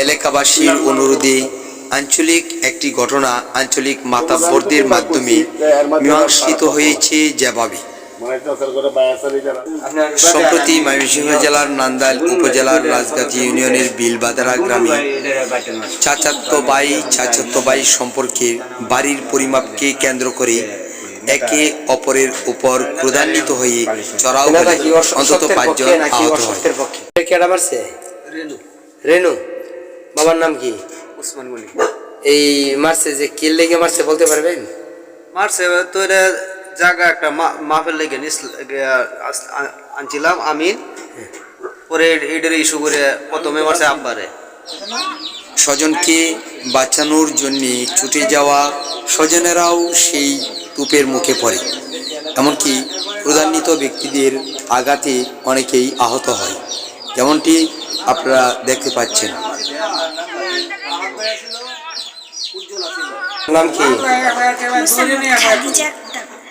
এলাকাবাসীর অনুরোধে আঞ্চলিক একটি ঘটনা আঞ্চলিক মাতাব্বরদের মাধ্যমে মীমাংসিত হয়েছে যেভাবে। সম্প্রতি ময়মনসিংহ জেলার নান্দাইল উপজেলার রাজগাছি ইউনিয়নের বিলবাদারা গ্রামে চাচাত্ত বাই চাচাত্ত বাই সম্পর্কে বাড়ির পরিমাপকে কেন্দ্র করে একে অপরের উপর ক্রোধান্বিত হয়ে চড়াও অন্তত পাঁচজন আহত হয়। কেডা মারছে? রেনু বাবার নাম কি? উসমান গনি। এই মারছে যে কিল লেগে মারছে বলতে পারবেন? মারছে তো এটা জায়গা একটা মা- মাপের লেগে নিস- আনছিলাম আমিন। পরে এটার ইস্যু করে প্রথমে মারছে আব্বারে। স্বজনকে বাঁচানোর জন্য ছুটে যাওয়া স্বজনেরাও সেই কূপের মুখে পড়ে। এমনকি প্রধান্বিত ব্যক্তিদের আঘাতে অনেকেই আহত হয়। যেমনটি আপনারা দেখতে পাচ্ছেন। নাম কি?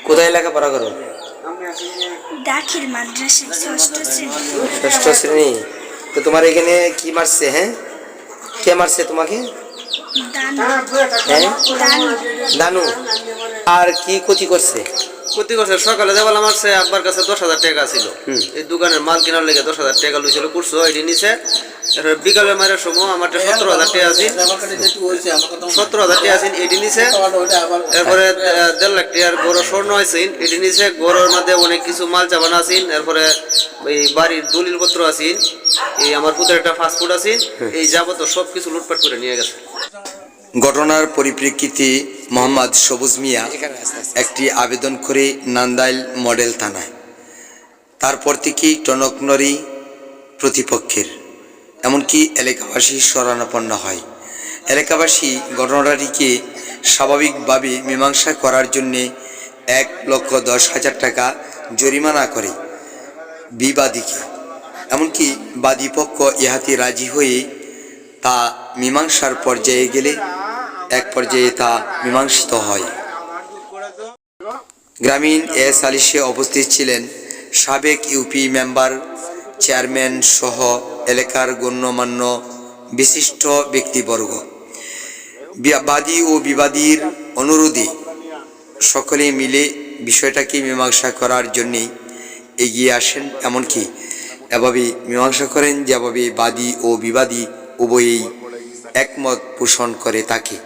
কোথায় এলাকা লেখাপড়া করো? ষষ্ঠ শ্রেণি। তো তোমার এখানে কি মারছে হ্যাঁ? কে মারছে তোমাকে? দান। হ্যাঁ দান। আর কি ক্ষতি করছে? প্রতি বছর সকালে দেওয়াল মারছে আব্বার কাছে দশ হাজার টাকা ছিল। এই দোকানের মাল কেনার লেগে দশ হাজার টাকা লইছিল করছ এটি নিছে। এরপরে বিকালে মারের সময় আমার সতেরো হাজার টাকা আছে। সতেরো হাজার টাকা আছে এটি নিছে। এরপরে দেড় লাখ টাকার বড় স্বর্ণ আছে এটি নিচে গড়ের মধ্যে অনেক কিছু মাল চাবান আছে। এরপরে এই বাড়ির দলিল পত্র আছে। এই আমার পুতের একটা ফাস্টফুড আছে। এই যাবত সব কিছু লুটপাট করে নিয়ে গেছে। ঘটনার পরিপ্রেক্ষিতে মোহাম্মদ সবুজ মিয়া একটি আবেদন করে নান্দাইল মডেল থানায়। তারপর থেকেই টনকনরি প্রতিপক্ষের এমনকি এলাকাবাসী শরণাপন্ন হয়। এলাকাবাসী ঘটনাটিকে স্বাভাবিকভাবে মীমাংসা করার জন্যে এক লক্ষ দশ হাজার টাকা জরিমানা করে বিবাদীকে। এমনকি বাদীপক্ষ ইহাতে রাজি হয়ে তা মীমাংসার পর্যায়ে গেলে এক পর্যায়ে তা মীমাংসিত হয়। গ্রামীণ এ সালিশে উপস্থিত ছিলেন সাবেক ইউপি মেম্বার, চেয়ারম্যান সহ এলাকার গণ্যমান্য বিশিষ্ট ব্যক্তিবর্গ। বাদী ও বিবাদীর অনুরোধে সকলে মিলে বিষয়টাকে মীমাংসা করার জন্যেই এগিয়ে আসেন, এমনকি এভাবে মীমাংসা করেন যেভাবে বাদী ও বিবাদী উভয়েই একমত পোষণ করে তাকে